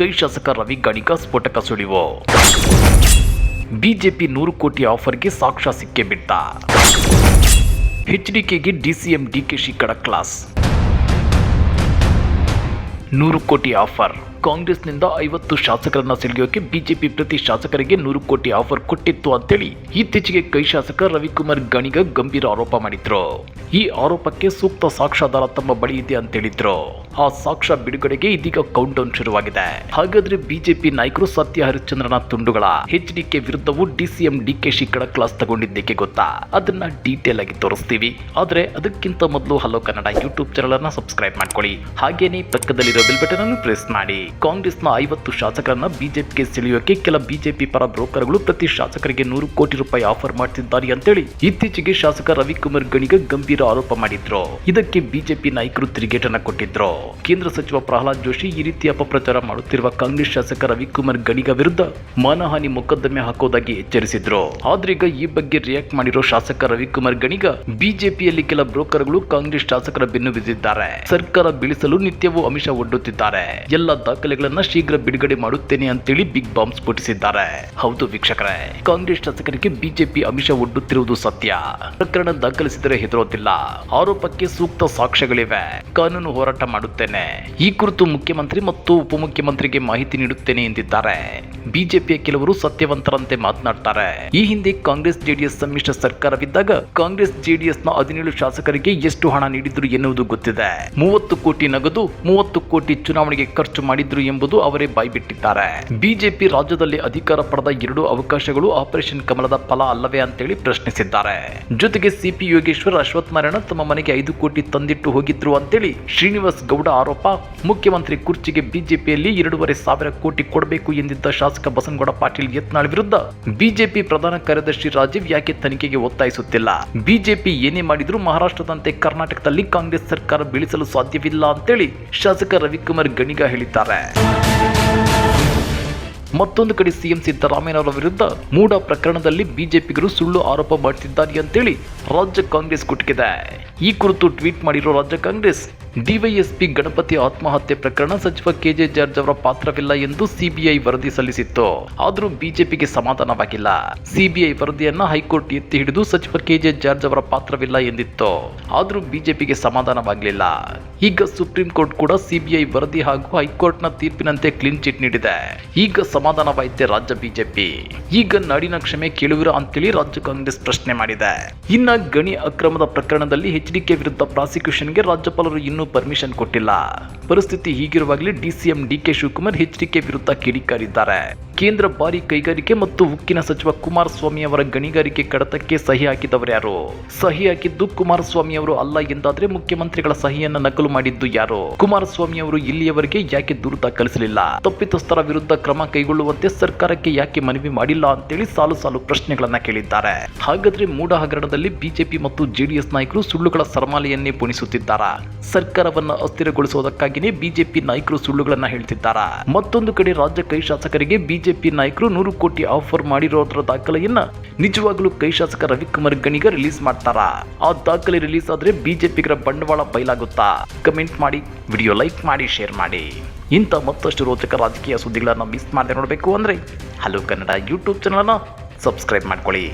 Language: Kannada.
ಕೈ ಶಾಸಕ ರವಿ ಗಣಿಗ ಸ್ಫೋಟಕ ಸುಳಿವು. ಬಿಜೆಪಿ ನೂರು ಕೋಟಿ ಆಫರ್ಗೆ ಸಾಕ್ಷ್ಯ ಸಿಕ್ಕೇ ಬಿಟ್ಟ. ಎಚ್ಡಿಕೆಗೆ ಡಿಸಿಎಂ ಡಿಕೆಶಿ ಕಡ ಕ್ಲಾಸ್ ನೂರು ಕೋಟಿ ಆಫರ್. ಕಾಂಗ್ರೆಸ್ನಿಂದ ಐವತ್ತು ಶಾಸಕರನ್ನ ಸೆಳೆಯೋಕೆ ಬಿಜೆಪಿ ಪ್ರತಿ ಶಾಸಕರಿಗೆ ನೂರು ಕೋಟಿ ಆಫರ್ ಕೊಟ್ಟಿತ್ತು ಅಂತೇಳಿ ಇತ್ತೀಚೆಗೆ ಕೈ ಶಾಸಕ ರವಿಕುಮಾರ್ ಗಣಿಗ ಗಂಭೀರ ಆರೋಪ ಮಾಡಿದ್ರು. ಈ ಆರೋಪಕ್ಕೆ ಸೂಕ್ತ ಸಾಕ್ಷ್ಯಾಧಾರ ತಮ್ಮ ಬಳಿ ಇದೆ ಅಂತೇಳಿದ್ರು ಆ ಸಾಕ್ಷ್ಯ ಬಿಡುಗಡೆಗೆ ಇದೀಗ ಕೌಂಟ್ ಡೌನ್ ಶುರುವಾಗಿದೆ. ಹಾಗಾದ್ರೆ ಬಿಜೆಪಿ ನಾಯಕರು ಸತ್ಯ ಹರಿಶ್ಚಂದ್ರನ ತುಂಡುಗಳ ಎಚ್ಡಿಕೆ ವಿರುದ್ಧವೂ ಡಿಸಿಎಂ ಡಿ ಕೆ ಕಡ ಕ್ಲಾಸ್ ತಗೊಂಡಿದ್ದಕ್ಕೆ ಗೊತ್ತಾ? ಅದನ್ನ ಡೀಟೇಲ್ ಆಗಿ ತೋರಿಸ್ತೀವಿ. ಆದ್ರೆ ಅದಕ್ಕಿಂತ ಮೊದಲು ಹಲೋ ಕನ್ನಡ ಯೂಟ್ಯೂಬ್ ಚಾನಲ್ ಅನ್ನ ಸಬ್ಸ್ಕ್ರೈಬ್ ಮಾಡ್ಕೊಳ್ಳಿ. ಹಾಗೇನೆ ಪಕ್ಕದಲ್ಲಿರೋ ಬೆಲ್ ಬಟನ್ ಅನ್ನು ಪ್ರೆಸ್ ಮಾಡಿ. ಕಾಂಗ್ರೆಸ್ನ ಐವತ್ತು ಶಾಸಕರನ್ನ ಬಿಜೆಪಿಗೆ ಸೆಳೆಯೋಕೆ ಕೆಲ ಬಿಜೆಪಿ ಪರ ಬ್ರೋಕರ್ಗಳು ಪ್ರತಿ ಶಾಸಕರಿಗೆ ನೂರು ಕೋಟಿ ರೂಪಾಯಿ ಆಫರ್ ಮಾಡ್ತಿದ್ದಾರೆ ಅಂತೇಳಿ ಇತ್ತೀಚೆಗೆ ಶಾಸಕ ರವಿಕುಮಾರ್ ಗಣಿಗ ಗಂಭೀರ ಆರೋಪ ಮಾಡಿದ್ರು. ಇದಕ್ಕೆ ಬಿಜೆಪಿ ನಾಯಕರು ತಿರುಗೇಟನ್ನ ಕೊಟ್ಟಿದ್ರು. ಕೇಂದ್ರ ಸಚಿವ ಪ್ರಹ್ಲಾದ್ ಜೋಶಿ ಈ ರೀತಿ ಅಪಪ್ರಚಾರ ಮಾಡುತ್ತಿರುವ ಕಾಂಗ್ರೆಸ್ ಶಾಸಕ ರವಿಕುಮಾರ್ ಗಣಿಗ ವಿರುದ್ಧ ಮಾನಹಾನಿ ಮೊಕದ್ದಮೆ ಹಾಕೋದಾಗಿ ಎಚ್ಚರಿಸಿದ್ರು. ಆದ್ರೀಗ ಈ ಬಗ್ಗೆ ರಿಯಾಕ್ಟ್ ಮಾಡಿರೋ ಶಾಸಕ ರವಿಕುಮಾರ್ ಗಣಿಗ ಬಿಜೆಪಿಯಲ್ಲಿ ಕೆಲ ಬ್ರೋಕರ್ಗಳು ಕಾಂಗ್ರೆಸ್ ಶಾಸಕರ ಬೆನ್ನು ಬಿದ್ದಿದ್ದಾರೆ. ಸರ್ಕಾರ ಬೀಳಿಸಲು ನಿತ್ಯವೂ ಅಮಿಷ ಒಡ್ಡುತ್ತಿದ್ದಾರೆ. ಎಲ್ಲ ದಾಖಲೆಗಳನ್ನ ಶೀಘ್ರ ಬಿಡುಗಡೆ ಮಾಡುತ್ತೇನೆ ಅಂತೇಳಿ ಬಿಗ್ ಬಾಂಬ್ ಸ್ಫೋಟಿಸಿದ್ದಾರೆ. ಹೌದು ವೀಕ್ಷಕರೇ, ಕಾಂಗ್ರೆಸ್ ಶಾಸಕರಿಗೆ ಬಿಜೆಪಿ ಅಮಿಷ ಒಡ್ಡುತ್ತಿರುವುದು ಸತ್ಯ. ಪ್ರಕರಣ ದಾಖಲಿಸಿದರೆ ಹೆದರೋದಿಲ್ಲ. ಆರೋಪಕ್ಕೆ ಸೂಕ್ತ ಸಾಕ್ಷ್ಯಗಳಿವೆ. ಕಾನೂನು ಹೋರಾಟ ಮಾಡುತ್ತೇನೆ. ಈ ಕುರಿತು ಮುಖ್ಯಮಂತ್ರಿ ಮತ್ತು ಉಪಮುಖ್ಯಮಂತ್ರಿಗೆ ಮಾಹಿತಿ ನೀಡುತ್ತೇನೆ ಎಂದಿದ್ದಾರೆ. ಬಿಜೆಪಿಯ ಕೆಲವರು ಸತ್ಯವಂತರಂತೆ ಮಾತನಾಡ್ತಾರೆ. ಈ ಹಿಂದೆ ಕಾಂಗ್ರೆಸ್ ಜೆಡಿಎಸ್ ಸಮ್ಮಿಶ್ರ ಸರ್ಕಾರವಿದ್ದಾಗ ಕಾಂಗ್ರೆಸ್ ಜೆಡಿಎಸ್ನ ಹದಿನೇಳು ಶಾಸಕರಿಗೆ ಎಷ್ಟು ಹಣ ನೀಡಿದ್ರು ಎನ್ನುವುದು ಗೊತ್ತಿದೆ. ಮೂವತ್ತು ಕೋಟಿ ನಗದು, ಮೂವತ್ತು ಕೋಟಿ ಚುನಾವಣೆಗೆ ಖರ್ಚು ಮಾಡಿದ್ರು ಎಂಬುದು ಅವರೇ ಬಾಯ್ಬಿಟ್ಟಿದ್ದಾರೆ. ಬಿಜೆಪಿ ರಾಜ್ಯದಲ್ಲಿ ಅಧಿಕಾರ ಪಡೆದ ಎರಡು ಅವಕಾಶಗಳು ಆಪರೇಷನ್ ಕಮಲದ ಫಲ ಅಲ್ಲವೇ ಅಂತೇಳಿ ಪ್ರಶ್ನಿಸಿದ್ದಾರೆ. ಜೊತೆಗೆ ಸಿಪಿ ಯೋಗೇಶ್ವರ್, ಅಶ್ವಥ್ ನಾರಾಯಣ ತಮ್ಮ ಮನೆಗೆ ಐದು ಕೋಟಿ ತಂದಿಟ್ಟು ಹೋಗಿದ್ರು ಅಂತೇಳಿ ಶ್ರೀನಿವಾಸ್ ಗೌಡ ಆರೋಪ. ಮುಖ್ಯಮಂತ್ರಿ ಕುರ್ಚಿಗೆ ಬಿಜೆಪಿಯಲ್ಲಿ ಎರಡೂವರೆ ಸಾವಿರ ಕೋಟಿ ಕೊಡಬೇಕು ಎಂದಿದ್ದ ಶಾಸಕ ಬಸನಗೌಡ ಪಾಟೀಲ್ ಯತ್ನಾಳ್ ವಿರುದ್ಧ ಬಿಜೆಪಿ ಪ್ರಧಾನ ಕಾರ್ಯದರ್ಶಿ ರಾಜೀವ್ ಯಾಕೆ ತನಿಖೆಗೆ ಒತ್ತಾಯಿಸುತ್ತಿಲ್ಲ? ಬಿಜೆಪಿ ಏನೇ ಮಾಡಿದ್ರು ಮಹಾರಾಷ್ಟ್ರದಂತೆ ಕರ್ನಾಟಕದಲ್ಲಿ ಕಾಂಗ್ರೆಸ್ ಸರ್ಕಾರ ಬೀಳಿಸಲು ಸಾಧ್ಯವಿಲ್ಲ ಅಂತೇಳಿ ಶಾಸಕ ರವಿಕುಮಾರ್ ಗಣಿಗ ಹೇಳಿದ್ದಾರೆ. ಮತ್ತೊಂದು ಕಡೆ ಸಿಎಂ ಸಿದ್ದರಾಮಯ್ಯನವರ ವಿರುದ್ಧ ಮೂಡ ಪ್ರಕರಣದಲ್ಲಿ ಬಿಜೆಪಿಗರು ಸುಳ್ಳು ಆರೋಪ ಮಾಡುತ್ತಿದ್ದಾರೆ ಅಂತೇಳಿ ರಾಜ್ಯ ಕಾಂಗ್ರೆಸ್ ಕುಟುಕಿದೆ. ಈ ಕುರಿತು ಟ್ವೀಟ್ ಮಾಡಿರುವ ರಾಜ್ಯ ಕಾಂಗ್ರೆಸ್ ಡಿವೈಎಸ್ಪಿ ಗಣಪತಿ ಆತ್ಮಹತ್ಯೆ ಪ್ರಕರಣ ಸಚಿವ ಕೆಜೆ ಜಾರ್ಜ್ ಅವರ ಪಾತ್ರವಿಲ್ಲ ಎಂದು ಸಿಬಿಐ ವರದಿ ಸಲ್ಲಿಸಿತ್ತು. ಆದರೂ ಬಿಜೆಪಿಗೆ ಸಮಾಧಾನವಾಗಿಲ್ಲ. ಸಿಬಿಐ ವರದಿಯನ್ನ ಹೈಕೋರ್ಟ್ ಎತ್ತಿ ಹಿಡಿದು ಸಚಿವ ಕೆಜೆ ಜಾರ್ಜ್ ಅವರ ಪಾತ್ರವಿಲ್ಲ ಎಂದಿತ್ತು. ಆದರೂ ಬಿಜೆಪಿಗೆ ಸಮಾಧಾನವಾಗಲಿಲ್ಲ. ಈಗ ಸುಪ್ರೀಂ ಕೋರ್ಟ್ ಕೂಡ ಸಿಬಿಐ ವರದಿ ಹಾಗೂ ಹೈಕೋರ್ಟ್ನ ತೀರ್ಪಿನಂತೆ ಕ್ಲೀನ್ ಚಿಟ್ ನೀಡಿದೆ. ಈಗ ಸಮಾಧಾನವಾಯಿತೆ ರಾಜ್ಯ ಬಿಜೆಪಿ. ಈಗ ನಾಡಿನ ಕ್ಷಮೆ ಕೇಳುವಿರ ಅಂತೇಳಿ ರಾಜ್ಯ ಕಾಂಗ್ರೆಸ್ ಪ್ರಶ್ನೆ ಮಾಡಿದೆ. ಇನ್ನ ಗಣಿ ಅಕ್ರಮದ ಪ್ರಕರಣದಲ್ಲಿ ಎಚ್ಡಿಕೆ ವಿರುದ್ಧ ಪ್ರಾಸಿಕ್ಯೂಷನ್ಗೆ ರಾಜ್ಯಪಾಲರು ಇನ್ನೂ ಪರ್ಮಿಷನ್ ಕೊಟ್ಟಿಲ್ಲ. ಪರಿಸ್ಥಿತಿ ಹೀಗಿರುವಾಗಲೇ ಡಿಸಿಎಂ ಡಿಕೆ ಶಿವಕುಮಾರ್ ಎಚ್ಡಿಕೆ ವಿರುದ್ಧ ಕಿಡಿಕಾರಿದ್ದಾರೆ. ಕೇಂದ್ರ ಭಾರಿ ಕೈಗಾರಿಕೆ ಮತ್ತು ಉಕ್ಕಿನ ಸಚಿವ ಕುಮಾರಸ್ವಾಮಿ ಅವರ ಗಣಿಗಾರಿಕೆ ಕಡತಕ್ಕೆ ಸಹಿ ಹಾಕಿದವರು ಯಾರು? ಸಹಿ ಹಾಕಿದ್ದು ಕುಮಾರಸ್ವಾಮಿ ಅವರು ಅಲ್ಲ ಎಂದಾದ್ರೆ ಮುಖ್ಯಮಂತ್ರಿಗಳ ಸಹಿಯನ್ನ ನಕಲು ಮಾಡಿದ್ದು ಯಾರು? ಕುಮಾರಸ್ವಾಮಿ ಅವರು ಇಲ್ಲಿಯವರೆಗೆ ಯಾಕೆ ದೂರು ದಾಖಲಿಸಲಿಲ್ಲ? ತಪ್ಪಿತಸ್ಥರ ವಿರುದ್ಧ ಕ್ರಮ ಕೈಗೊಳ್ಳುವಂತೆ ಸರ್ಕಾರಕ್ಕೆ ಯಾಕೆ ಮನವಿ ಮಾಡಿಲ್ಲ ಅಂತೇಳಿ ಸಾಲು ಸಾಲು ಪ್ರಶ್ನೆಗಳನ್ನ ಕೇಳಿದ್ದಾರೆ. ಹಾಗಾದ್ರೆ ಮೂಡ ಹಗರಣದಲ್ಲಿ ಬಿಜೆಪಿ ಮತ್ತು ಜೆಡಿಎಸ್ ನಾಯಕರು ಸುಳ್ಳುಗಳ ಸರಮಾಲೆಯನ್ನೇ ಪುಣಿಸುತ್ತಿದ್ದಾರಾ? ಸರ್ಕಾರವನ್ನ ಅಸ್ಥಿರಗೊಳಿಸುವುದಕ್ಕಾಗಿಯೇ ಬಿಜೆಪಿ ನಾಯಕರು ಸುಳ್ಳುಗಳನ್ನ ಹೇಳ್ತಿದ್ದಾರಾ? ಮತ್ತೊಂದು ಕಡೆ ರಾಜ್ಯ ಕೈ ಶಾಸಕರಿಗೆ ಬಿಜೆಪಿ ನಾಯಕರು ನೂರು ಕೋಟಿ ಆಫರ್ ಮಾಡಿರೋದ್ರ ದಾಖಲೆಯನ್ನ ನಿಜವಾಗ್ಲೂ ಕೈ ಶಾಸಕ ರವಿಕುಮಾರ್ ಗಣಿಗ ರಿಲೀಸ್ ಮಾಡ್ತಾರಾ? ಆ ದಾಖಲೆ ರಿಲೀಸ್ ಆದ್ರೆ ಬಿಜೆಪಿಗರ ಬಂಡವಾಳ ಬಯಲಾಗುತ್ತಾ? ಕಮೆಂಟ್ ಮಾಡಿ, ವಿಡಿಯೋ ಲೈಕ್ ಮಾಡಿ, ಶೇರ್ ಮಾಡಿ. ಇಂಥ ಮತ್ತಷ್ಟು ರೋಚಕ ರಾಜಕೀಯ ಸುದ್ದಿಗಳನ್ನ ಮಿಸ್ ಮಾಡದೆ ನೋಡಬೇಕು ಅಂದ್ರೆ ಹಲೋ ಕನ್ನಡ ಯೂಟ್ಯೂಬ್ ಚಾನಲನ್ನು ಸಬ್ಸ್ಕ್ರೈಬ್ ಮಾಡ್ಕೊಳ್ಳಿ.